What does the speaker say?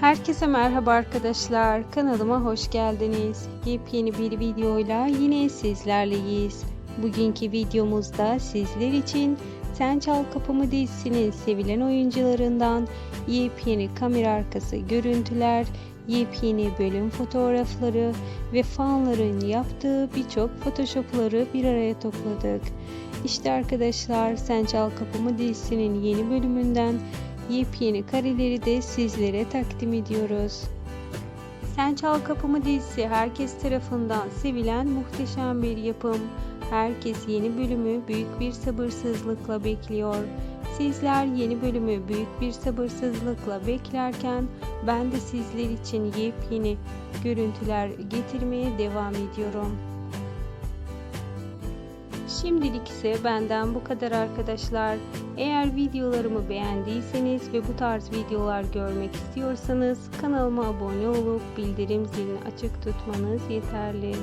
Herkese merhaba arkadaşlar. Kanalıma hoş geldiniz. Yepyeni bir videoyla yine sizlerleyiz. Bugünkü videomuzda sizler için Sen Çal Kapımı dizisinin sevilen oyuncularından yepyeni kamera arkası görüntüler, yepyeni bölüm fotoğrafları ve fanların yaptığı birçok photoshopları bir araya topladık. İşte arkadaşlar Sen Çal Kapımı dizisinin yeni bölümünden yepyeni kareleri de sizlere takdim ediyoruz. Sen Çal Kapımı dizisi herkes tarafından sevilen muhteşem bir yapım. Herkes yeni bölümü büyük bir sabırsızlıkla bekliyor. Sizler yeni bölümü büyük bir sabırsızlıkla beklerken ben de sizler için yepyeni görüntüler getirmeye devam ediyorum. Şimdilik ise benden bu kadar arkadaşlar. Eğer videolarımı beğendiyseniz ve bu tarz videolar görmek istiyorsanız kanalıma abone olup bildirim zilini açık tutmanız yeterli.